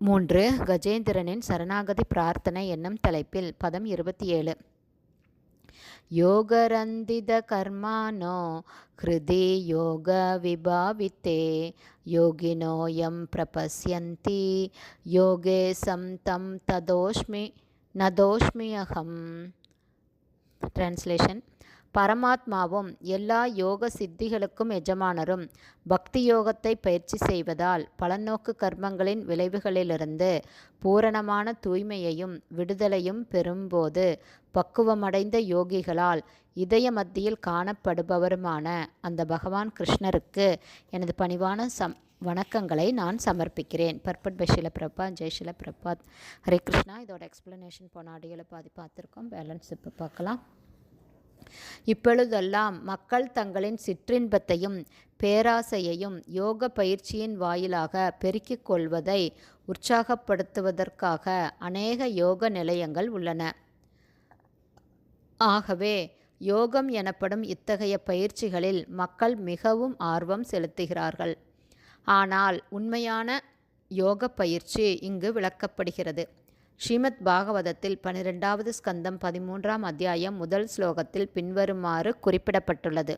மூன்று கஜேந்திரனின் சரணாகதி பிரார்த்தனை என்னும் தலைப்பில் பதம் இருபத்தி ஏழு. யோகரந்தித கர்மானோ ஹிருதி யோக விபாவித்தே யோகினோயம் பிரபசியந்தி யோகேசம் தம் ததோஷ்மி நதோஷ்மியகம். டிரான்ஸ்லேஷன் பரமாத்மாவும் எல்லா யோக சித்திகளுக்கும் எஜமானரும் பக்தி யோகத்தை பயிற்சி செய்வதால் பலநோக்கு கர்மங்களின் விளைவுகளிலிருந்து பூரணமான தூய்மையையும் விடுதலையும் பெறும்போது பக்குவமடைந்த யோகிகளால் இதய மத்தியில் காணப்படுபவருமான அந்த பகவான் கிருஷ்ணருக்கு எனது பணிவான சம் வணக்கங்களை நான் சமர்ப்பிக்கிறேன். பர்பட் பஷில பிரபா ஜெய்ஷில பிரபாத் ஹரே கிருஷ்ணா. இதோட எக்ஸ்ப்ளனேஷன் போன அடிகளை பாதி பார்த்துருக்கோம். பேலன்ஸ் இப்போ பார்க்கலாம். இப்பொழுதெல்லாம் மக்கள் தங்களின் சிற்றின்பத்தையும் பேராசையையும் யோக பயிற்சியின் வாயிலாக பெருக்கிக் கொள்வதை உற்சாகப்படுத்துவதற்காக அநேக யோக நிலையங்கள் உள்ளன. ஆகவே யோகம் எனப்படும் இத்தகைய பயிற்சிகளில் மக்கள் மிகவும் ஆர்வம் செலுத்துகிறார்கள். ஆனால் உண்மையான யோக பயிற்சி இங்கு விளக்கப்படுகிறது. ஸ்ரீமத் பாகவதத்தில் பனிரெண்டாவது ஸ்கந்தம் பதிமூன்றாம் அத்தியாயம் முதல் ஸ்லோகத்தில் பின்வருமாறு குறிப்பிடப்பட்டுள்ளது.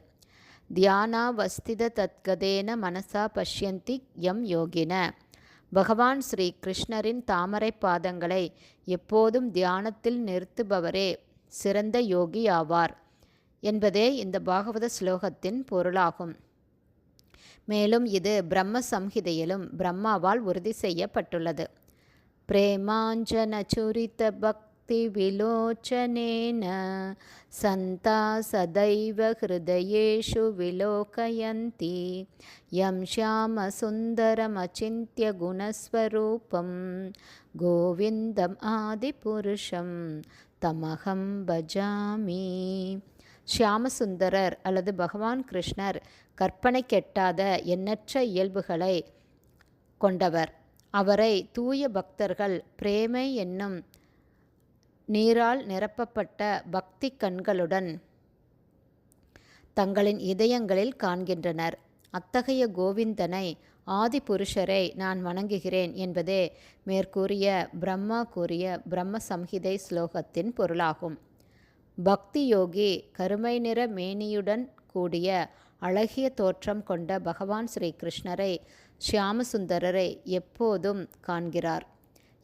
தியானாவஸ்தித தத்கதேன மனசா பஷ்யந்தி யம் யோகின. பகவான் ஸ்ரீ கிருஷ்ணரின் தாமரை பாதங்களை எப்போதும் தியானத்தில் நிறுத்துபவரே சிறந்த யோகி ஆவார் என்பதே இந்த பாகவத ஸ்லோகத்தின் பொருளாகும். மேலும் இது பிரம்ம சம்ஹிதையிலும் பிரம்மாவால் உறுதி செய்யப்பட்டுள்ளது. प्रेमाञ्जनचुरितभक्तिविलोचनेन सन्ता सदैव हृदयेषु विलोकयन्ति यं श्यामसुन्दरमचिन्त्य गुणस्वरूपं गोविन्दम् आदिपुरुषं தமகம் பஜாமி ஷியாமசுந்தரர் அல்லது பகவான் கிருஷ்ணர் கற்பனை கெட்டாத எண்ணற்ற இயல்புகளை கொண்டவர் அவரை தூய பக்தர்கள் பிரேமை என்னும் நீரால் நிரப்பப்பட்ட பக்தி கண்களுடன் தங்களின் இதயங்களில் காண்கின்றனர். அத்தகைய கோவிந்தனை ஆதி புருஷரை நான் வணங்குகிறேன் என்பதே மேற்கூறிய பிரம்மா கூறிய பிரம்ம சம்ஹிதை ஸ்லோகத்தின் பொருளாகும். பக்தி யோகி கருமை நிற மேனியுடன் கூடிய அழகிய தோற்றம் கொண்ட பகவான் ஸ்ரீ கிருஷ்ணரை ஷியாமசுந்தரரை எப்போதும் காண்கிறார்.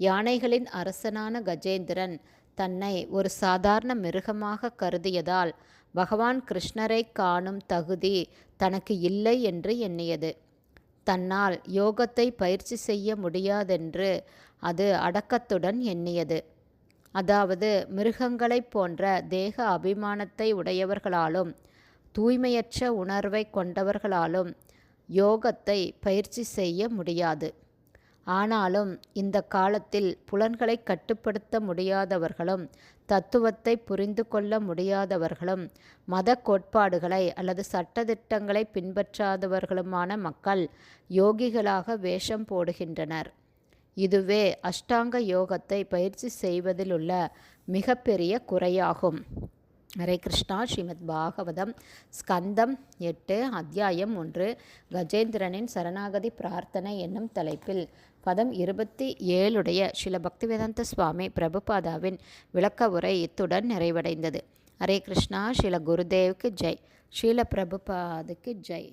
யானைகளின் அரசனான கஜேந்திரன் தன்னை ஒரு சாதாரண மிருகமாக கருதியதால் பகவான் கிருஷ்ணரை காணும் தகுதி தனக்கு இல்லை என்று எண்ணியது. தன்னால் யோகத்தை பயிற்சி செய்ய முடியாதென்று அது அடக்கத்துடன் எண்ணியது. அதாவது மிருகங்களைப் போன்ற தேக அபிமானத்தை உடையவர்களாலும் தூய்மையற்ற உணர்வை கொண்டவர்களாலும் யோகத்தை பயிற்சி செய்ய முடியாது. ஆனாலும் இந்த காலத்தில் புலன்களை கட்டுப்படுத்த முடியாதவர்களும் தத்துவத்தை புரிந்து கொள்ள முடியாதவர்களும் மத கோட்பாடுகளை அல்லது சட்டத்திட்டங்களை பின்பற்றாதவர்களுமான மக்கள் யோகிகளாக வேஷம் போடுகின்றனர். இதுவே அஷ்டாங்க யோகத்தை பயிற்சி செய்வதிலுள்ள மிகப்பெரிய குறையாகும். ஹரே கிருஷ்ணா ஸ்ரீமத் பாகவதம் ஸ்கந்தம் எட்டு அத்தியாயம் ஒன்று கஜேந்திரனின் சரணாகதி பிரார்த்தனை என்னும் தலைப்பில். பதம் இருபத்தி ஏழுடைய ஸ்ரீல பக்திவேதாந்த சுவாமி பிரபுபாதாவின் விளக்க உரை இத்துடன் நிறைவடைந்தது. ஹரே கிருஷ்ணா ஸ்ரீல குருதேவுக்கு ஜெய். ஸ்ரீல பிரபுபாதுக்கு ஜெய்.